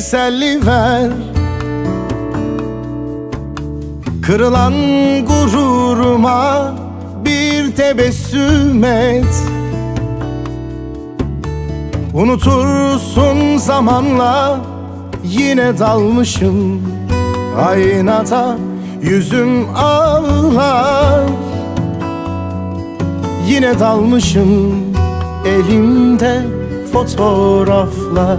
Teselli ver. Kırılan gururuma bir tebessüm et. Unutursun zamanla yine dalmışım. Aynada yüzüm ağlar. Yine dalmışım elimde fotoğraflar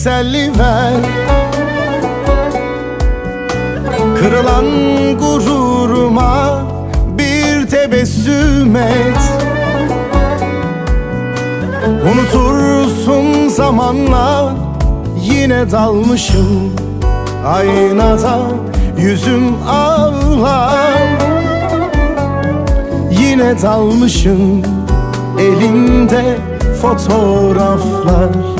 teselli ver. Kırılan gururuma bir tebessüm et. Unutursun zamanla yine dalmışım. Aynada yüzüm ağlar. Yine dalmışım elimde fotoğraflar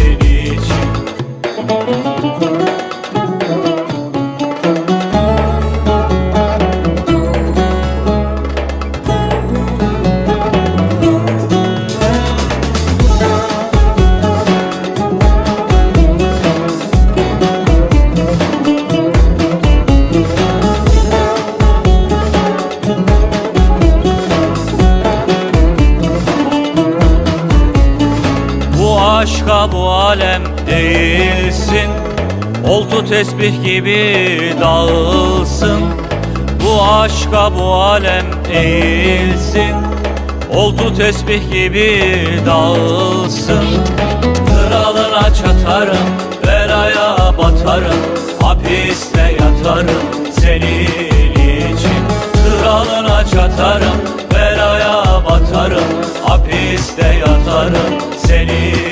Oltu tesbih gibi dağılsın Bu aşka bu alem değilsin Oltu tesbih gibi dağılsın Kralına çatarım, belaya batarım. Hapiste yatarım senin için. Kralına çatarım, belaya batarım. Hapiste yatarım senin